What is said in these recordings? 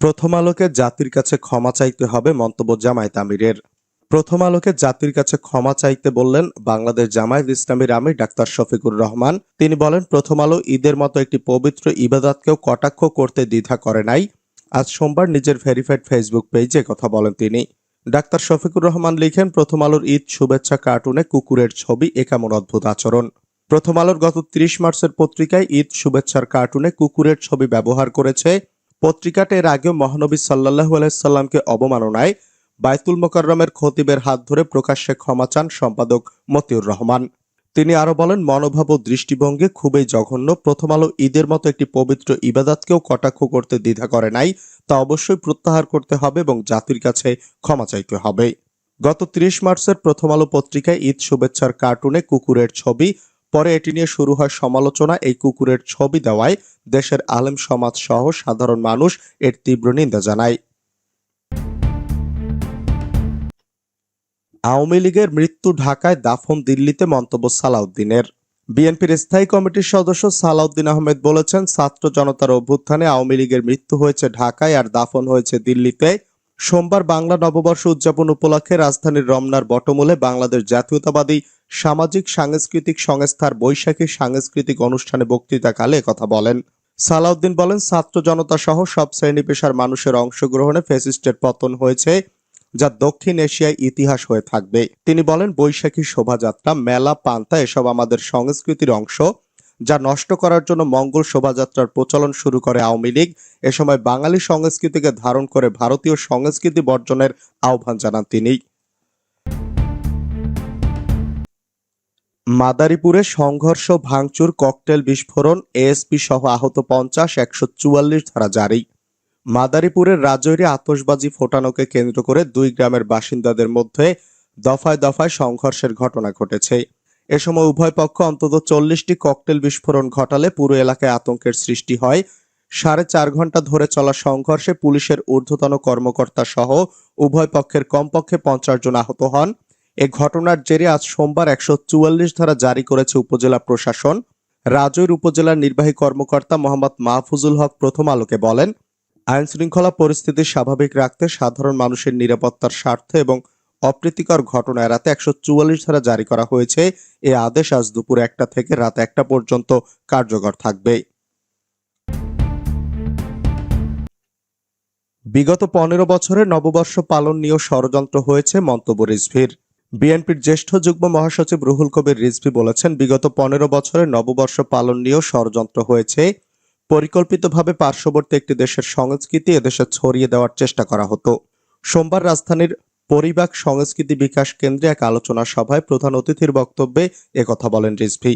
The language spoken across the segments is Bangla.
প্রথম আলোকে জাতির কাছে ক্ষমা চাইতে হবে মন্তব্য জামায়াত আমিরের। প্রথম আলোকে জাতির কাছে ক্ষমা চাইতে বললেন বাংলাদেশ জামায়াত ইসলামীর আমির ডাক্তার শফিকুর রহমান। তিনি বলেন, প্রথম আলো ঈদের মতো একটি পবিত্র ইবাদতকেও কটাক্ষ করতে দ্বিধা করে নাই। আজ সোমবার নিজের ভেরিফাইড ফেসবুক পেজে কথা বলেন তিনি। ডাক্তার শফিকুর রহমান লিখেন, প্রথম আলোর ঈদ শুভেচ্ছা কার্টুনে কুকুরের ছবি, এ কেমন অদ্ভুত আচরণ। প্রথম আলোর গত ত্রিশ মার্চের পত্রিকায় ঈদ শুভেচ্ছার কার্টুনে কুকুরের ছবি ব্যবহার করেছে। পত্রিকাটা এর আগেও মহানবী সাল্লাহু আলাইসাল্লামকে অবমাননায় বায়তুল মোকাররমের খতিবের হাত ধরে প্রকাশ্যে ক্ষমা চান সম্পাদক মতিউর রহমান। তিনি আরও বলেন, মনোভাব ও দৃষ্টিভঙ্গি খুবই জঘন্য। প্রথম আলো ঈদের মতো একটি পবিত্র ইবাদাতকেও কটাক্ষ করতে দ্বিধা করে নাই। তা অবশ্যই প্রত্যাহার করতে হবে এবং জাতির কাছে ক্ষমা চাইতে হবে। গত ত্রিশ মার্চের প্রথম আলো পত্রিকায় ঈদ শুভেচ্ছার কার্টুনে কুকুরের ছবি পরে এটি নিয়ে শুরু হয় সমালোচনা। এই কুকুরের ছবি দেওয়ায় দেশের আলেম সমাজ সহ সাধারণ মানুষ এর তীব্র নিন্দা জানায়। আওয়ামী লীগের মৃত্যু ঢাকায় দাফন দিল্লিতে মন্তব্য সালাউদ্দিনের। বিএনপির স্থায়ী কমিটির সদস্য সালাউদ্দিন আহমেদ বলেছেন, ছাত্র জনতার অভ্যুত্থানে আওয়ামী লীগের মৃত্যু হয়েছে ঢাকায় আর দাফন হয়েছে দিল্লিতে। সোমবার বাংলা নববর্ষ উদযাপন উপলক্ষে রাজধানীর রমনার বটমূলে বাংলাদেশ জাতীয়তাবাদী সামাজিক সাংস্কৃতিক সংস্থার বৈশাখী সাংস্কৃতিক অনুষ্ঠানে বক্তৃতাকালে কথা বলেন। সালাউদ্দিন বলেন, ছাত্র জনতা সহ সব শ্রেণি পেশার মানুষের অংশগ্রহণে ফেসিস্টের পতন হয়েছে, যা দক্ষিণ এশিয়ায় ইতিহাস হয়ে থাকবে। তিনি বলেন, বৈশাখী শোভাযাত্রা, মেলা, পান্তা, এসব আমাদের সংস্কৃতির অংশ। যা নষ্ট করার জন্য মঙ্গল শোভাযাত্রার প্রচলন শুরু করে আওয়ামী লীগ, এ সময় বাঙালি সংস্কৃতিকে ধারণ করে ভারতীয় সংস্কৃতি বর্জনের আহ্বান জানান তিনি। মাদারীপুরে সংঘর্ষ, ভাঙচুর, ককটেল বিস্ফোরণ, এএসপি সহ আহত পঞ্চাশ, একশো চুয়াল্লিশ ধারা জারি। মাদারীপুরের রাজৈরে আতসবাজি ফোটানোকে কেন্দ্র করে দুই গ্রামের বাসিন্দাদের মধ্যে দফায় দফায় সংঘর্ষের ঘটনা ঘটেছে। এ সময় উভয় পক্ষ অন্তত চল্লিশটি ককটেল বিস্ফোরণ ঘটালে পুরো এলাকায় আতঙ্কের সৃষ্টি হয়। সাড়ে চার ঘণ্টা ধরে চলা সংঘর্ষে পুলিশের ঊর্ধ্বতন কর্মকর্তা সহ উভয় পক্ষের কমপক্ষে পঞ্চাশ জন আহত হন। এ ঘটনার জেরে আজ সোমবার একশো চুয়াল্লিশ ধারা জারি করেছে উপজেলা প্রশাসন। রাজৈর উপজেলার নির্বাহী কর্মকর্তা মোহাম্মদ মাহফুজুল হক প্রথম আলোকে বলেন আইন শৃঙ্খলা পরিস্থিতি স্বাভাবিক রাখতে সাধারণ মানুষের নিরাপত্তার স্বার্থে এবং অপ্রীতিকর ঘটনা এড়াতে একশো চুয়াল্লিশ ধারা জারি করা হয়েছে। এ আদেশ আজ দুপুর একটা থেকে রাত একটা পর্যন্ত কার্যকর থাকবে। বিগত পনেরো বছরে নববর্ষ পালন নিয়েও ষড়যন্ত্র হয়েছে মন্তব্য রিজভির। বিএনপির জ্যেষ্ঠ যুগ্ম মহাসচিব রুহুল কবির রিজভি বলেছেন, বিগত পনেরো বছরে নববর্ষ পালন নিয়েও ষড়যন্ত্র হয়েছে। পরিকল্পিতভাবে পার্শ্ববর্তী একটি দেশের সংস্কৃতি এদেশে ছড়িয়ে দেওয়ার চেষ্টা করা হতো। সোমবার রাজধানীর পরিবাক সংস্কৃতি বিকাশ কেন্দ্রে এক আলোচনা সভায় প্রধান অতিথির বক্তব্যে একথা বলেন রিজভি।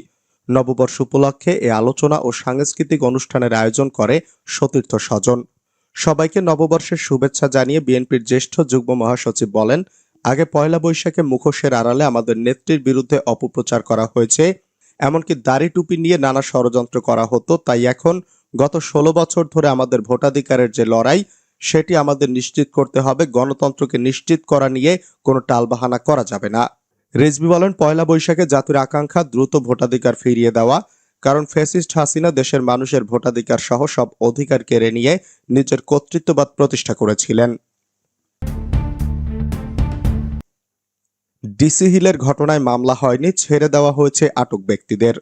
নববর্ষ উপলক্ষে এ আলোচনা ও সাংস্কৃতিক অনুষ্ঠানের আয়োজন করে সতীর্থ স্বজন। সবাইকে নববর্ষের শুভেচ্ছা জানিয়ে বিএনপির জ্যেষ্ঠ যুগ্ম মহাসচিব বলেন, আগে পয়লা বৈশাখে মুখোশের আড়ালে আমাদের নেত্রীর বিরুদ্ধে অপপ্রচার করা হয়েছে। এমনকি দাড়ি টুপি নিয়ে নানা ষড়যন্ত্র করা হতো। তাই এখন গত ষোলো বছর ধরে আমাদের ভোটাধিকারের যে লড়াই সেটি আমাদের নিশ্চিত করতে হবে। গণতন্ত্রকে নিশ্চিত করা নিয়ে কোনো টালবাহানা করা যাবে না। রেজবি বলেন, পয়লা বৈশাখে জাতির আকাঙ্ক্ষা দ্রুত ভোটাধিকার ফিরিয়ে দেওয়া, কারণ ফ্যাসিস্ট হাসিনা দেশের মানুষের ভোটাধিকার সহ সব অধিকার কেড়ে নিয়ে নিজের কর্তৃত্ববাদ প্রতিষ্ঠা করেছিলেন। ডিসি হিলের ঘটনায় মামলা হয়নি, ছেড়ে দেওয়া হয়েছে আটক ব্যক্তিদের।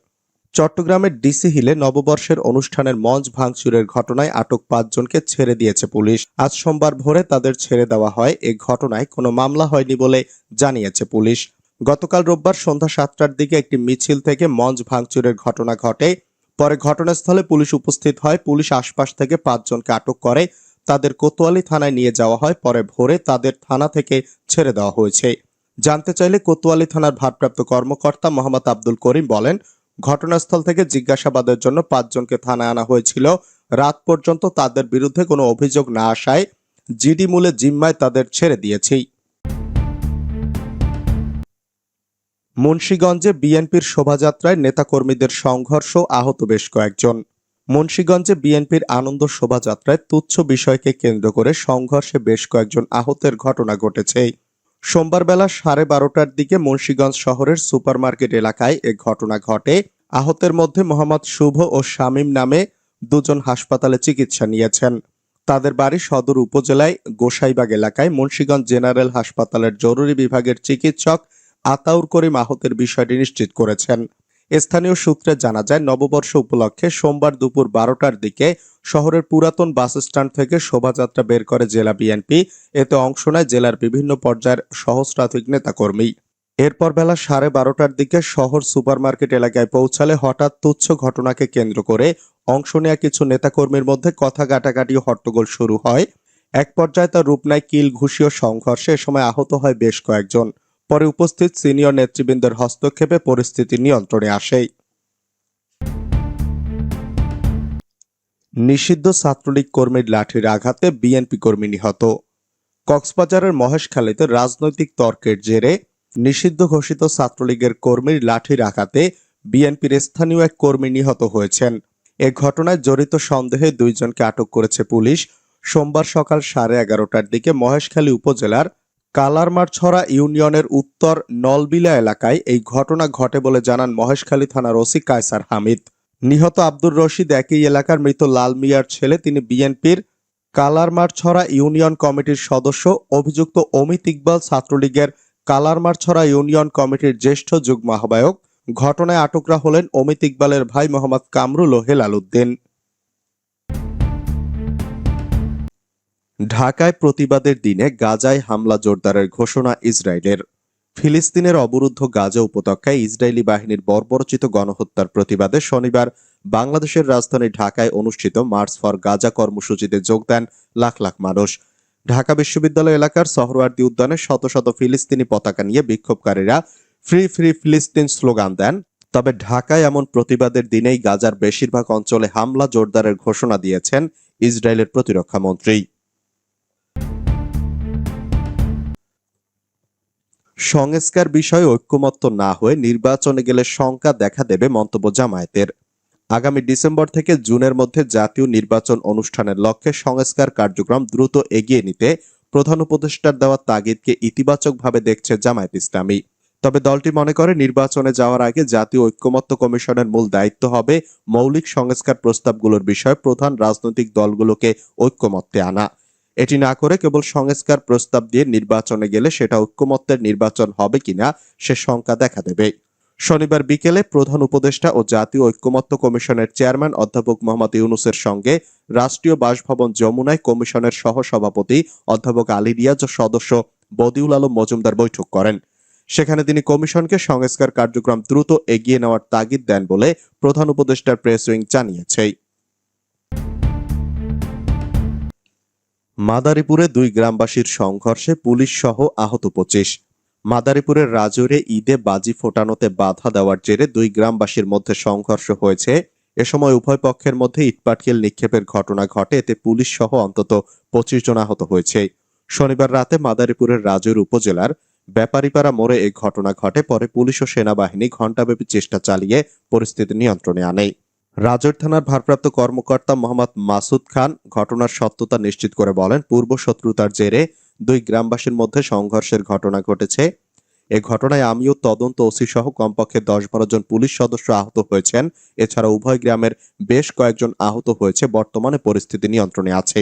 চট্টগ্রামের ডিসি হিলে নববর্ষের অনুষ্ঠানের মঞ্চ ভাঙচুরের ঘটনায় আটক পাঁচজনকে ছেড়ে দিয়েছে পুলিশ। আজ সোমবার ভোরে তাদের ছেড়ে দেওয়া হয়। এ ঘটনায় কোনো মামলা হয়নি বলে জানিয়েছে পুলিশ। গতকাল রোববার সন্ধ্যা সাতটার দিকে একটি মিছিল থেকে মঞ্চ ভাঙচুরের ঘটনা ঘটে। পরে ঘটনাস্থলে পুলিশ উপস্থিত হয়। পুলিশ আশপাশ থেকে পাঁচজনকে আটক করে। তাদের কোতোয়ালি থানায় নিয়ে যাওয়া হয়। পরে ভোরে তাদের থানা থেকে ছেড়ে দেওয়া হয়েছে। জানতে চাইলে কোতোয়ালি থানার ভারপ্রাপ্ত কর্মকর্তা মোহাম্মদ আব্দুল করিম বলেন ঘটনাস্থল থেকে জিজ্ঞাসাবাদের জন্য পাঁচজনকে থানায় আনা হয়েছিল। রাত পর্যন্ত তাদের বিরুদ্ধে কোনো অভিযোগ না আসায় জিডি মূলে জিম্মায় তাদের ছেড়ে দিয়েছি। মুন্সীগঞ্জে বিএনপির শোভাযাত্রায় নেতাকর্মীদের সংঘর্ষ আহত বেশ কয়েকজন। মুন্সীগঞ্জে বিএনপির আনন্দ শোভাযাত্রায় তুচ্ছ বিষয়কে কেন্দ্র করে সংঘর্ষে বেশ কয়েকজন আহতের ঘটনা ঘটেছে। সোমবার বেলা সাড়ে বারোটার দিকে মুন্সীগঞ্জ শহরের সুপারমার্কেট এলাকায় এ ঘটনা ঘটে। আহতের মধ্যে মোহাম্মদ শুভ ও শামীম নামে দুজন হাসপাতালে চিকিৎসা নিয়েছেন। তাদের বাড়ি সদর উপজেলায় গোসাইবাগ এলাকায় মুন্সীগঞ্জ জেনারেল হাসপাতালের জরুরি বিভাগের চিকিৎসক আতাউর করিম আহতের বিষয়টি নিশ্চিত করেছেন। স্থানীয় সূত্রে জানা যায়, নববর্ষ উপলক্ষে সোমবার দুপুর বারোটার দিকে শহরের পুরাতন বাস স্ট্যান্ড থেকে শোভাযাত্রা বের করে জেলা বিএনপি। এতে অংশ নেয় জেলার বিভিন্ন পর্যায়ের সহস্রাধিক নেতাকর্মী। এরপর বেলা সাড়ে বারোটার দিকে শহর সুপারমার্কেট এলাকায় পৌঁছালে হঠাৎ তুচ্ছ ঘটনাকে কেন্দ্র করে অংশ নেয়া কিছু নেতাকর্মীর মধ্যে কথা কাটাকাটি হট্টগোল শুরু হয়। এক পর্যায়ে তার রূপ নেয় কিল ঘুষি ও সংঘর্ষে সময় আহত হয় বেশ কয়েকজন। পরে উপস্থিত সিনিয়র নেতৃবৃন্দের হস্তক্ষেপে পরিস্থিতি নিয়ন্ত্রণে আসে। নিষিদ্ধ ছাত্রলীগ কর্মীর লাঠির আঘাতে বিএনপি কর্মী নিহত। কক্সবাজারের মহেশখালীতে রাজনৈতিক তর্কের জেরে নিষিদ্ধ ঘোষিত ছাত্রলীগের কর্মীর লাঠির আঘাতে বিএনপির স্থানীয় এক কর্মী নিহত হয়েছেন। এ ঘটনায় জড়িত সন্দেহে দুইজনকে আটক করেছে পুলিশ। সোমবার সকাল সাড়ে এগারোটার দিকে মহেশখালী উপজেলার কালারমারছড়া ইউনিয়নের উত্তর নলবিলা এলাকায় এই ঘটনা ঘটে বলে জানান মহেশখালী থানার ওসি কায়সার হামিদ। নিহত আব্দুর রশিদ একই এলাকার মৃত লাল মিয়ার ছেলে, তিনি বিএনপির কালারমারছড়া ইউনিয়ন কমিটির সদস্য, অভিযুক্ত অমিত ইকবাল ছাত্রলীগের কালারমারছড়া ইউনিয়ন কমিটির জ্যেষ্ঠ যুগ্ম আহ্বায়ক। ঘটনায় আটকরা হলেন অমিত ইকবালের ভাই মোহাম্মদ কামরুল ও হেলাল উদ্দিন। ঢাকায় প্রতিবাদের দিনে গাজায় হামলা জোরদারের ঘোষণা ইসরায়েলের। ফিলিস্তিনের অবরুদ্ধ গাজা উপত্যকায় ইসরায়েলি বাহিনীর বর্বরচিত গণহত্যার প্রতিবাদে শনিবার বাংলাদেশের রাজধানী ঢাকায় অনুষ্ঠিত মার্চ ফর গাজা কর্মসূচিতে যোগ দেন লাখ লাখ মানুষ। ঢাকা বিশ্ববিদ্যালয় এলাকার সহরওয়ার্দী উদ্যানে শত শত ফিলিস্তিনি পতাকা নিয়ে বিক্ষোভকারীরা ফ্রি ফ্রি ফিলিস্তিন স্লোগান দেন। তবে ঢাকায় এমন প্রতিবাদের দিনেই গাজার বেশিরভাগ অঞ্চলে হামলা জোরদারের ঘোষণা দিয়েছেন ইসরায়েলের প্রতিরক্ষা মন্ত্রী। সংস্কার বিষয়ে ঐক্যমত্য না হয়ে নির্বাচনে গেলে শঙ্কা দেখা দেবে মন্তব্য জামায়াতের। আগামী ডিসেম্বর থেকে জুনের মধ্যে জাতীয় নির্বাচন অনুষ্ঠানের লক্ষ্যে সংস্কার কার্যক্রম দ্রুত এগিয়ে নিতে প্রধান উপদেষ্টার দেওয়া তাগিদকে ইতিবাচকভাবে দেখছে জামায়াত ইসলামী। তবে দলটি মনে করে নির্বাচনে যাওয়ার আগে জাতীয় ঐক্যমত্য কমিশনের মূল দায়িত্ব হবে মৌলিক সংস্কার প্রস্তাবগুলোর বিষয়ে প্রধান রাজনৈতিক দলগুলোকে ঐক্যমত্যে আনা। এটি না করে কেবল সংস্কার প্রস্তাব দিয়ে নির্বাচনে গেলে সেটা ঐক্যমত্যের নির্বাচন হবে কিনা সে শঙ্কা দেখা দেবে। শনিবার বিকেলে প্রধান উপদেষ্টা ও জাতীয় ঐক্যমত্য কমিশনের চেয়ারম্যান অধ্যাপক মোহাম্মদ ইউনুসের সঙ্গে রাষ্ট্রীয় বাসভবন যমুনায় কমিশনের সহসভাপতি অধ্যাপক আলী রিয়াজ ও সদস্য বদিউল আলম মজুমদার বৈঠক করেন। সেখানে তিনি কমিশনকে সংস্কার কার্যক্রম দ্রুত এগিয়ে নেওয়ার তাগিদ দেন বলে প্রধান উপদেষ্টার প্রেস উইং জানিয়েছে। মাদারীপুরে দুই গ্রামবাসীর সংঘর্ষে পুলিশ সহ আহত পঁচিশ। মাদারীপুরের রাজৌরে ঈদে বাজি ফোটানোতে বাধা দেওয়ার জেরে দুই গ্রামবাসীর মধ্যে সংঘর্ষ হয়েছে। এ সময় উভয় পক্ষের মধ্যে ইটপাটকেল নিক্ষেপের ঘটনা ঘটে, এতে পুলিশ সহ অন্তত পঁচিশ জন আহত হয়েছে। শনিবার রাতে মাদারীপুরের রাজৌর উপজেলার ব্যাপারীপাড়া মোড়ে এই ঘটনা ঘটে, পরে পুলিশ ও সেনাবাহিনী ঘণ্টাব্যাপী চেষ্টা চালিয়ে পরিস্থিতি নিয়ন্ত্রণে আনে। রাজৈর থানার ভারপ্রাপ্ত কর্মকর্তা মোহাম্মদ মাসুদ খান ঘটনার সত্যতা নিশ্চিত করে বলেন, পূর্ব শত্রুতার জেরে দুই গ্রামবাসীর মধ্যে সংঘর্ষের ঘটনা ঘটেছে। এ ঘটনায় আমিও তদন্ত ওসি সহ কমপক্ষে দশ বারো জন পুলিশ সদস্য আহত হয়েছেন। এছাড়া উভয় গ্রামের বেশ কয়েকজন আহত হয়েছে, বর্তমানে পরিস্থিতি নিয়ন্ত্রণে আছে